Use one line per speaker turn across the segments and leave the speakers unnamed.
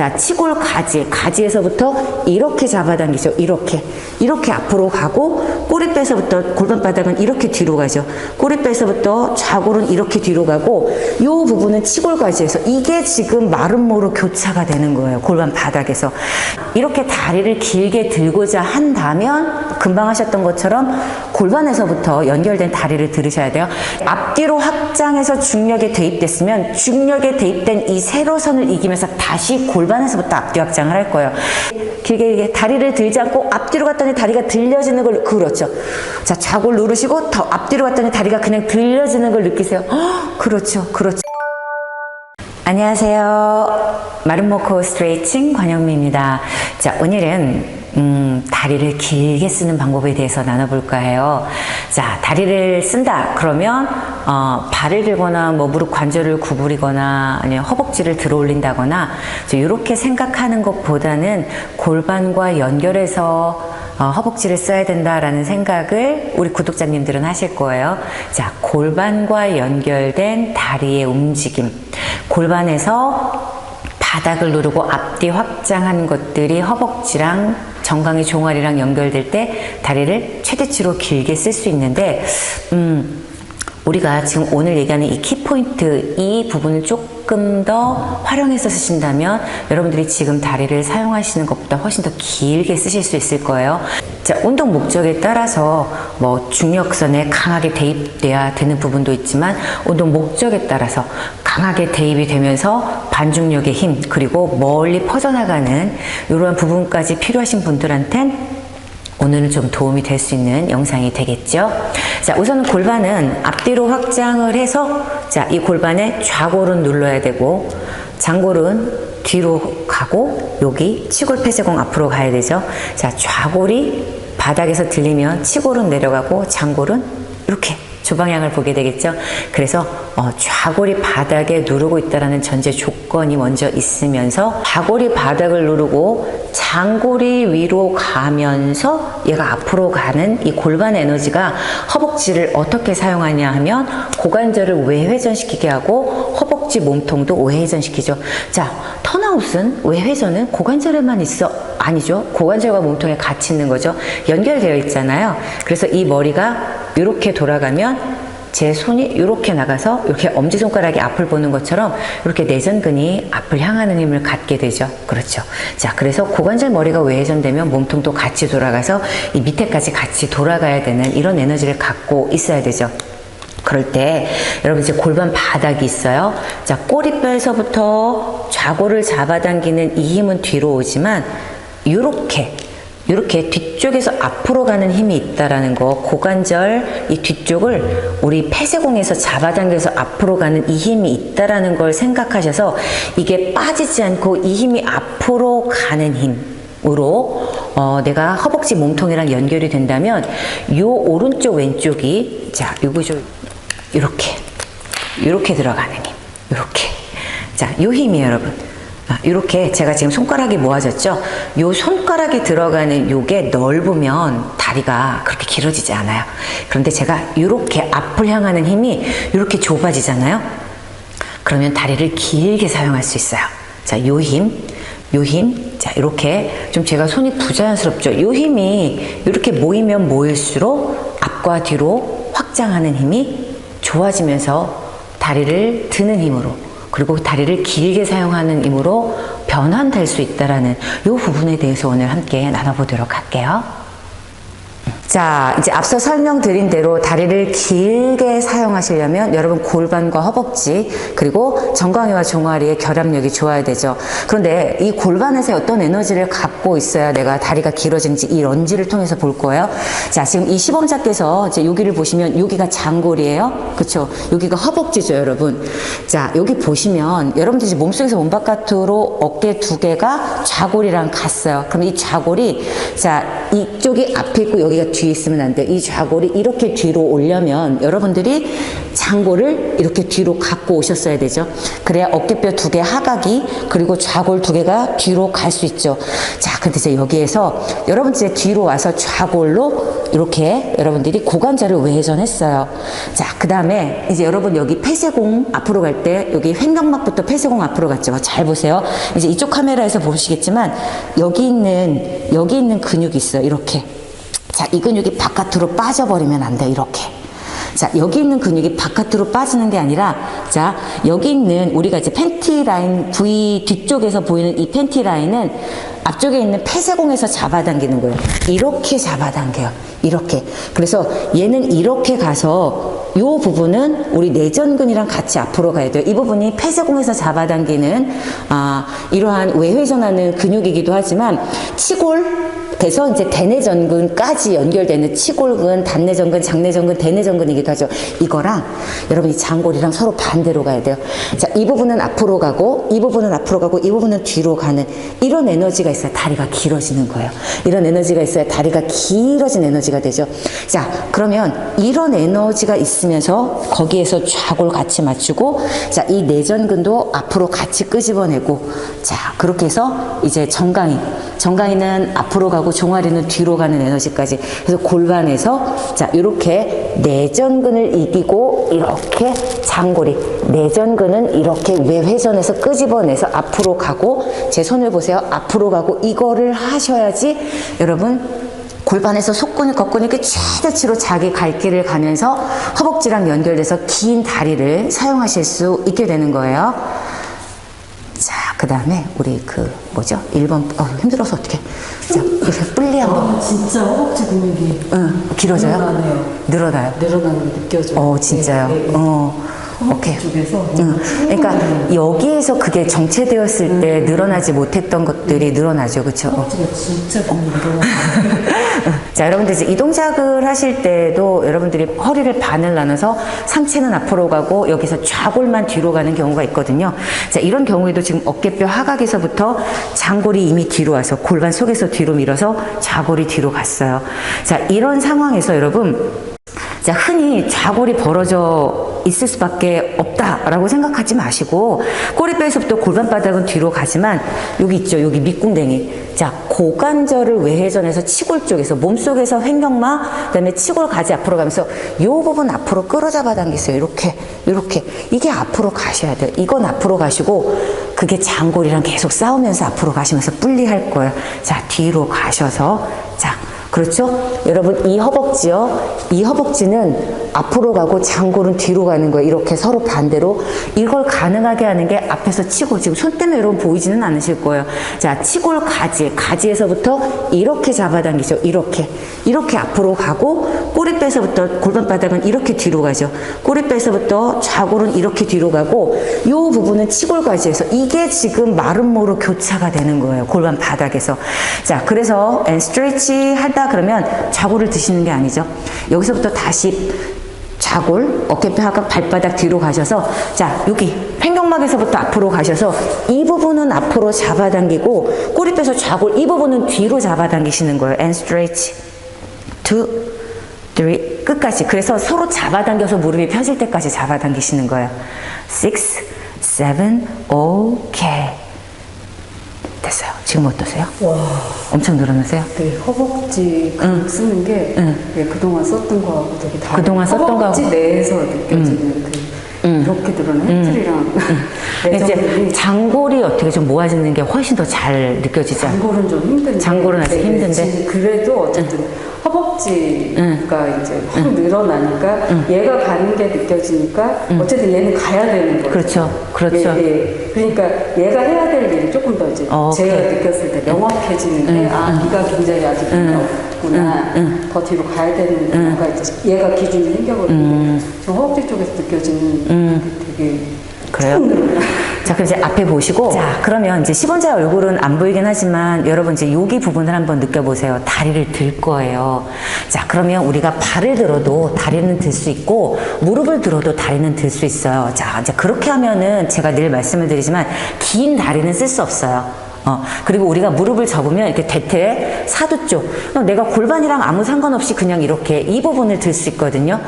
자, 치골 가지, 가지에서부터 이렇게 잡아당기죠. 이렇게. 이렇게 앞으로 가고, 꼬리뼈에서부터 골반바닥은 이렇게 뒤로 가죠. 꼬리뼈에서부터 좌골은 이렇게 뒤로 가고, 요 부분은 치골 가지에서 이게 지금 마름모로 교차가 되는 거예요. 골반 바닥에서. 이렇게 다리를 길게 들고자 한다면, 금방 하셨던 것처럼 골반에서부터 연결된 다리를 들으셔야 돼요. 앞뒤로 확장해서 중력에 대입됐으면 중력에 대입된 이 세로선을 이기면서 다시 골반 에서부터 앞뒤 확장을 할 거예요. 길게 길게 다리를 들지 않고 앞뒤로 갔더니 다리가 들려지는 걸 그렇죠. 자 좌골 누르시고 더 앞뒤로 갔더니 다리가 그냥 들려지는 걸 느끼세요. 헉, 그렇죠, 그렇죠. 안녕하세요. 마름모코 스트레이칭 관영미입니다. 자, 오늘은 음, 다리를 길게 쓰는 방법에 대해서 나눠볼까 해요. 자, 다리를 쓴다. 그러면 어, 발을 들거나 뭐 무릎 관절을 구부리거나 아니면 허벅지를 들어 올린다거나 이렇게 생각하는 것보다는 골반과 연결해서 어, 허벅지를 써야 된다라는 생각을 우리 구독자님들은 하실 거예요. 자, 골반과 연결된 다리의 움직임. 골반에서 바닥을 누르고 앞뒤 확장한 것들이 허벅지랑 정강이 종아리랑 연결될 때 다리를 최대치로 길게 쓸 수 있는데, 음, 우리가 지금 오늘 얘기하는 이 키포인트, 이 부분을 조금 더 활용해서 쓰신다면 여러분들이 지금 다리를 사용하시는 것보다 훨씬 더 길게 쓰실 수 있을 거예요. 자, 운동 목적에 따라서 뭐 중력선에 강하게 대입돼야 되는 부분도 있지만 운동 목적에 따라서 강하게 대입이 되면서 반중력의 힘 그리고 멀리 퍼져나가는 이러한 부분까지 필요하신 분들한텐 오늘은 좀 도움이 될 수 있는 영상이 되겠죠. 자, 우선 골반은 앞뒤로 확장을 해서 자, 이 골반에 좌골은 눌러야 되고 장골은 뒤로 가고 여기 치골 폐쇄공 앞으로 가야 되죠. 자, 좌골이 바닥에서 들리면 치골은 내려가고 장골은 이렇게 조방향을 보게 되겠죠. 그래서 어, 좌골이 바닥에 누르고 있다라는 전제 조건이 먼저 있으면서 좌골이 바닥을 누르고 장골이 위로 가면서 얘가 앞으로 가는 이 골반 에너지가 허벅지를 어떻게 사용하냐 하면 고관절을 외회전시키게 하고 허벅 지 몸통도 외회전시키죠. 자, 턴아웃은 외회전은 고관절에만 있어 아니죠. 고관절과 몸통에 같이 있는 거죠. 연결되어 있잖아요. 그래서 이 머리가 이렇게 돌아가면 제 손이 이렇게 나가서 이렇게 엄지손가락이 앞을 보는 것처럼 이렇게 내전근이 앞을 향하는 힘을 갖게 되죠. 그렇죠. 자, 그래서 고관절 머리가 외회전되면 몸통도 같이 돌아가서 이 밑에까지 같이 돌아가야 되는 이런 에너지를 갖고 있어야 되죠. 그럴 때 여러분 이제 골반 바닥이 있어요. 자, 꼬리뼈에서부터 좌골을 잡아당기는 이 힘은 뒤로 오지만 이렇게 이렇게 뒤쪽에서 앞으로 가는 힘이 있다라는 거 고관절 이 뒤쪽을 우리 폐쇄공에서 잡아당겨서 앞으로 가는 이 힘이 있다라는 걸 생각하셔서 이게 빠지지 않고 이 힘이 앞으로 가는 힘으로 어, 내가 허벅지 몸통이랑 연결이 된다면 요 오른쪽 왼쪽이 자 요거죠 이렇게 이렇게 들어가는 힘 이렇게 자요 힘이 여러분 아, 이렇게 제가 지금 손가락이 모아졌죠? 요 손가락이 들어가는 요게 넓으면 다리가 그렇게 길어지지 않아요. 그런데 제가 이렇게 앞을 향하는 힘이 이렇게 좁아지잖아요. 그러면 다리를 길게 사용할 수 있어요. 자, 요 힘, 요 힘, 자, 이렇게 좀 제가 손이 부자연스럽죠? 요 힘이 이렇게 모이면 모일수록 앞과 뒤로 확장하는 힘이 좋아지면서 다리를 드는 힘으로 그리고 다리를 길게 사용하는 힘으로 변환될 수 있다라는 이 부분에 대해서 오늘 함께 나눠보도록 할게요. 자, 이제 앞서 설명드린 대로 다리를 길게 사용하시려면 여러분 골반과 허벅지 그리고 정강이와 종아리의 결합력이 좋아야 되죠. 그런데 이 골반에서 어떤 에너지를 갖고 있어야 내가 다리가 길어지는지 이 런지를 통해서 볼 거예요. 자, 지금 이 시범자께서 이제 여기를 보시면 여기가 장골이에요. 그렇죠? 여기가 허벅지죠, 여러분. 자, 여기 보시면 여러분들 이제 몸속에서 몸 바깥으로 어깨 두 개가 좌골이랑 같어요. 그럼 이 좌골이 자, 이쪽이 앞에 있고 여기가 뒤에 있으면 안 돼. 이 좌골이 이렇게 뒤로 올려면 여러분들이 장골을 이렇게 뒤로 갖고 오셨어야 되죠. 그래야 어깨뼈 두 개 하각이 그리고 좌골 두 개가 뒤로 갈 수 있죠. 자, 근데 이제 여기에서 여러분 이제 뒤로 와서 좌골로 이렇게 여러분들이 고관절을 외전했어요. 자, 그 다음에 이제 여러분 여기 폐쇄공 앞으로 갈 때 여기 횡격막부터 폐쇄공 앞으로 갔죠. 잘 보세요. 이제 이쪽 카메라에서 보시겠지만 여기 있는 여기 있는 근육이 있어요. 이렇게. 자, 이 근육이 바깥으로 빠져버리면 안 돼. 이렇게. 자, 여기 있는 근육이 바깥으로 빠지는 게 아니라, 자, 여기 있는 우리가 이제 팬티 라인 부위 뒤쪽에서 보이는 이 팬티 라인은 앞쪽에 있는 폐쇄공에서 잡아당기는 거예요. 이렇게 잡아당겨요. 이렇게. 그래서 얘는 이렇게 가서 이 부분은 우리 내전근이랑 같이 앞으로 가야 돼요. 이 부분이 폐쇄공에서 잡아당기는 아, 이러한 외회전하는 근육이기도 하지만 치골 그래서 이제 대내전근까지 연결되는 치골근, 단내전근, 장내전근, 대내전근이기도 하죠. 이거랑 여러분이 장골이랑 서로 반대로 가야 돼요. 자, 이 부분은 앞으로 가고, 이 부분은 앞으로 가고, 이 부분은 뒤로 가는 이런 에너지가 있어야 다리가 길어지는 거예요. 이런 에너지가 있어야 다리가 길어진 에너지가 되죠. 자, 그러면 이런 에너지가 있으면서 거기에서 좌골 같이 맞추고, 자, 이 내전근도 앞으로 같이 끄집어내고, 자, 그렇게 해서 이제 정강이, 정강이는 앞으로 가고 종아리는 뒤로 가는 에너지까지. 그래서 골반에서 자, 이렇게 내전근을 이기고 이렇게 장골이 내전근은 이렇게 외회전에서 끄집어내서 앞으로 가고 제 손을 보세요. 앞으로 가고 이거를 하셔야지 여러분 골반에서 속근육, 겉근육이 최대치로 자기 갈 길을 가면서 허벅지랑 연결돼서 긴 다리를 사용하실 수 있게 되는 거예요. 자, 그 다음에 우리 그 뭐죠? 1번 어, 힘들어서 어떻게? 자, 이렇게 뿔리 한번.
아, 진짜 허벅지 근육이
응, 길어져요?
늘어나네요.
늘어나요.
늘어나는 게 느껴져요.
어, 진짜요?
네, 네, 네.
어. 오케이.
쪽에서
응. 그러니까 여기에서 그게 정체되었을 때 늘어나지 못했던 것들이 늘어나죠, 그렇죠?
진짜 많이 늘어나요.
자, 여러분들 이제 이 동작을 하실 때도 여러분들이 허리를 반을 나눠서 상체는 앞으로 가고 여기서 좌골만 뒤로 가는 경우가 있거든요. 자, 이런 경우에도 지금 어깨뼈 하각에서부터 장골이 이미 뒤로 와서 골반 속에서 뒤로 밀어서 좌골이 뒤로 갔어요. 자, 이런 상황에서 여러분 자, 흔히 좌골이 벌어져 있을 수밖에 없다라고 생각하지 마시고 꼬리뼈에서부터 골반바닥은 뒤로 가지만 여기 있죠. 여기 밑궁댕이. 자, 고관절을 외회전해서 치골 쪽에서 몸속에서 횡격막 그다음에 치골 가지 앞으로 가면서 이 부분 앞으로 끌어잡아 당기세요. 이렇게 이렇게 이게 앞으로 가셔야 돼요. 이건 앞으로 가시고 그게 장골이랑 계속 싸우면서 앞으로 가시면서 분리할 거예요. 자, 뒤로 가셔서 자, 그렇죠? 여러분 이 허벅지요. 이 허벅지는 앞으로 가고 장골은 뒤로 가는 거예요. 이렇게 서로 반대로 이걸 가능하게 하는 게 앞에서 치골 지금 손 때문에 여러분 보이지는 않으실 거예요. 자 치골 가지 가지에서부터 이렇게 잡아당기죠. 이렇게 이렇게 앞으로 가고 꼬리뼈에서부터 골반바닥은 이렇게 뒤로 가죠. 꼬리뼈에서부터 좌골은 이렇게 뒤로 가고 이 부분은 치골 가지에서 이게 지금 마름모로 교차가 되는 거예요. 골반 바닥에서. 자, 그래서 앤 스트레치 하다 그러면 좌골을 드시는 게 아니죠. 여기서부터 다시 좌골, 어깨뼈 하각, 발바닥 뒤로 가셔서 자 여기 횡격막에서부터 앞으로 가셔서 이 부분은 앞으로 잡아당기고 꼬리뼈에서 좌골 이 부분은 뒤로 잡아당기시는 거예요. and stretch two, three 끝까지 그래서 서로 잡아당겨서 무릎이 펴질 때까지 잡아당기시는 거예요. six, seven, okay 됐어요. 지금 어떠세요?
와,
엄청 늘어나세요?
네, 허벅지 근육 쓰는 게 네, 그동안 썼던 거하고 되게 다르
그동안 썼던
허벅지
거하고?
내에서 느껴지는 그 이렇게 늘어난 햄스트리랑
근데 이제 장골이 어떻게 좀 모아지는 게 훨씬 더 잘 느껴지죠.
장골은 좀 힘든데
장골은 아직 힘든데?
진- 그래도 어쨌든 허벅지가 이제 확 늘어나니까 얘가 가는 게 느껴지니까 어쨌든 얘는 가야 되는 거죠.
그렇죠. 그렇죠.
예, 예. 그러니까 얘가 해야 될 일이 조금 더 이제
어,
제가
오케이.
느꼈을 때 명확해지는데 아 네가 굉장히 아직 없구나. 더 뒤로 가야 되는 뭔가 이제 얘가 기준이 생겨버리는데 저 허벅지 쪽에서 느껴지는 게 되게
그래요? 자, 그럼 이제 앞에 보시고. 자, 그러면 이제 10원자 얼굴은 안 보이긴 하지만 여러분 이제 여기 부분을 한번 느껴보세요. 다리를 들 거예요. 자, 그러면 우리가 발을 들어도 다리는 들 수 있고 무릎을 들어도 다리는 들 수 있어요. 자, 이제 그렇게 하면은 제가 늘 말씀을 드리지만 긴 다리는 쓸 수 없어요. 어, 그리고 우리가 무릎을 접으면 이렇게 대퇴 사두 쪽 어, 내가 골반이랑 아무 상관없이 그냥 이렇게 이 부분을 들 수 있거든요.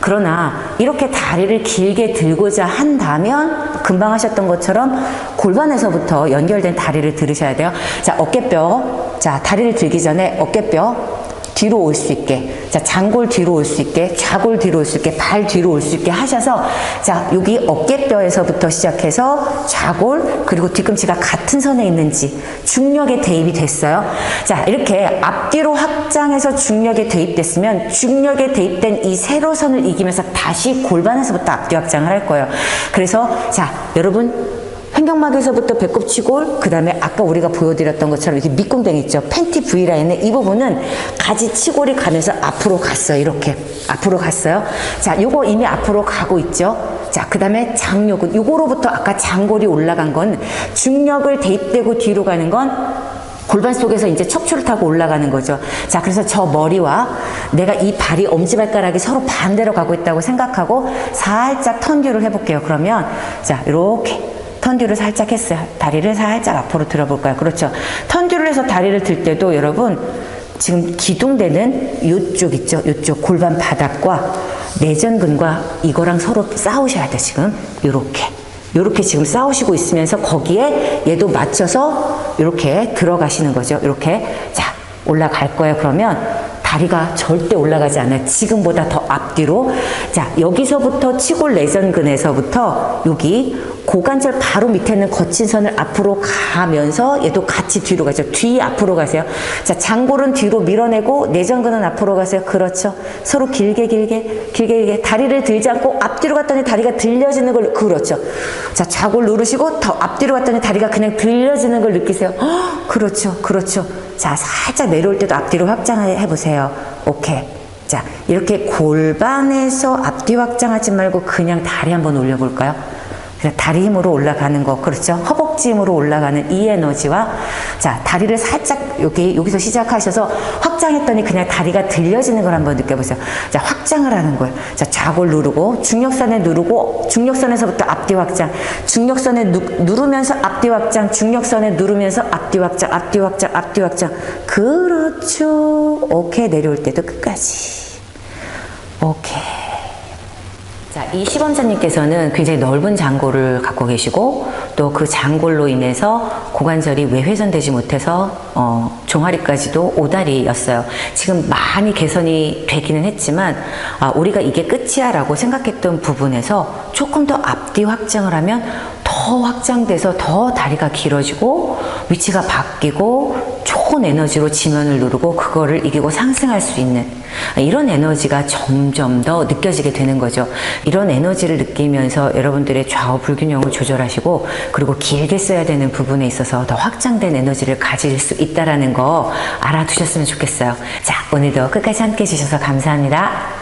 그러나 이렇게 다리를 길게 들고자 한다면 금방 하셨던 것처럼 골반에서부터 연결된 다리를 들으셔야 돼요. 자, 어깨뼈. 자, 다리를 들기 전에 어깨뼈 뒤로 올 수 있게 자 장골 뒤로 올 수 있게 좌골 뒤로 올 수 있게 발 뒤로 올 수 있게 하셔서 자 여기 어깨뼈에서부터 시작해서 좌골 그리고 뒤꿈치가 같은 선에 있는지 중력에 대입이 됐어요. 자 이렇게 앞뒤로 확장해서 중력에 대입됐으면 중력에 대입된 이 세로선을 이기면서 다시 골반에서부터 앞뒤 확장을 할 거예요. 그래서 자 여러분 횡격막에서부터 배꼽 치골, 그 다음에 아까 우리가 보여드렸던 것처럼 이렇게 밑궁뎅이 있죠. 팬티 V라인의 이 부분은 가지 치골이 가면서 앞으로 갔어요. 이렇게. 앞으로 갔어요. 자, 요거 이미 앞으로 가고 있죠. 자, 그 다음에 장요근. 요거로부터 아까 장골이 올라간 건 중력을 대입되고 뒤로 가는 건 골반 속에서 이제 척추를 타고 올라가는 거죠. 자, 그래서 저 머리와 내가 이 발이 엄지발가락이 서로 반대로 가고 있다고 생각하고 살짝 턴듀를 해볼게요. 그러면, 자, 이렇게. 턴듀를 살짝 했어요. 다리를 살짝 앞으로 들어볼까요? 그렇죠. 턴듀를 해서 다리를 들 때도 여러분, 지금 기둥대는 이쪽 있죠? 이쪽 골반 바닥과 내전근과 이거랑 서로 싸우셔야 돼, 지금. 요렇게. 요렇게 지금 싸우시고 있으면서 거기에 얘도 맞춰서 이렇게 들어가시는 거죠. 이렇게. 자, 올라갈 거예요. 그러면 다리가 절대 올라가지 않아요. 지금보다 더 앞뒤로. 자, 여기서부터 치골 내전근에서부터 여기 고관절 바로 밑에 있는 거친 선을 앞으로 가면서 얘도 같이 뒤로 가죠. 뒤 앞으로 가세요. 자, 장골은 뒤로 밀어내고 내전근은 앞으로 가세요. 그렇죠. 서로 길게 길게 길게 길게 다리를 들지 않고 앞뒤로 갔더니 다리가 들려지는 걸 그렇죠. 자, 좌골 누르시고 더 앞뒤로 갔더니 다리가 그냥 들려지는 걸 느끼세요. 헉, 그렇죠. 그렇죠. 자, 살짝 내려올 때도 앞뒤로 확장해 보세요. 오케이. 자, 이렇게 골반에서 앞뒤 확장하지 말고 그냥 다리 한번 올려볼까요? 다리 힘으로 올라가는 거, 그렇죠? 허벅지 힘으로 올라가는 이 에너지와, 자, 다리를 살짝 여기, 여기서 시작하셔서 확장했더니 그냥 다리가 들려지는 걸 한번 느껴보세요. 자, 확장을 하는 거예요. 자, 좌골 누르고, 중력선에 누르고, 중력선에서부터 앞뒤 확장, 중력선에 누, 누르면서 앞뒤 확장, 중력선에 누르면서 앞뒤 확장, 앞뒤 확장, 앞뒤 확장. 그렇죠. 오케이, 내려올 때도 끝까지. 오케이. 자, 이 시범자님께서는 굉장히 넓은 장골을 갖고 계시고 또 그 장골로 인해서 고관절이 외회전되지 못해서 어, 종아리까지도 오다리였어요. 지금 많이 개선이 되기는 했지만 아, 우리가 이게 끝이야라고 생각했던 부분에서 조금 더 앞뒤 확장을 하면 더 확장돼서 더 다리가 길어지고 위치가 바뀌고 좋은 에너지로 지면을 누르고 그거를 이기고 상승할 수 있는 이런 에너지가 점점 더 느껴지게 되는 거죠. 이런 에너지를 느끼면서 여러분들의 좌우 불균형을 조절하시고 그리고 길게 써야 되는 부분에 있어서 더 확장된 에너지를 가질 수 있다라는 거 알아두셨으면 좋겠어요. 자, 오늘도 끝까지 함께 해주셔서 감사합니다.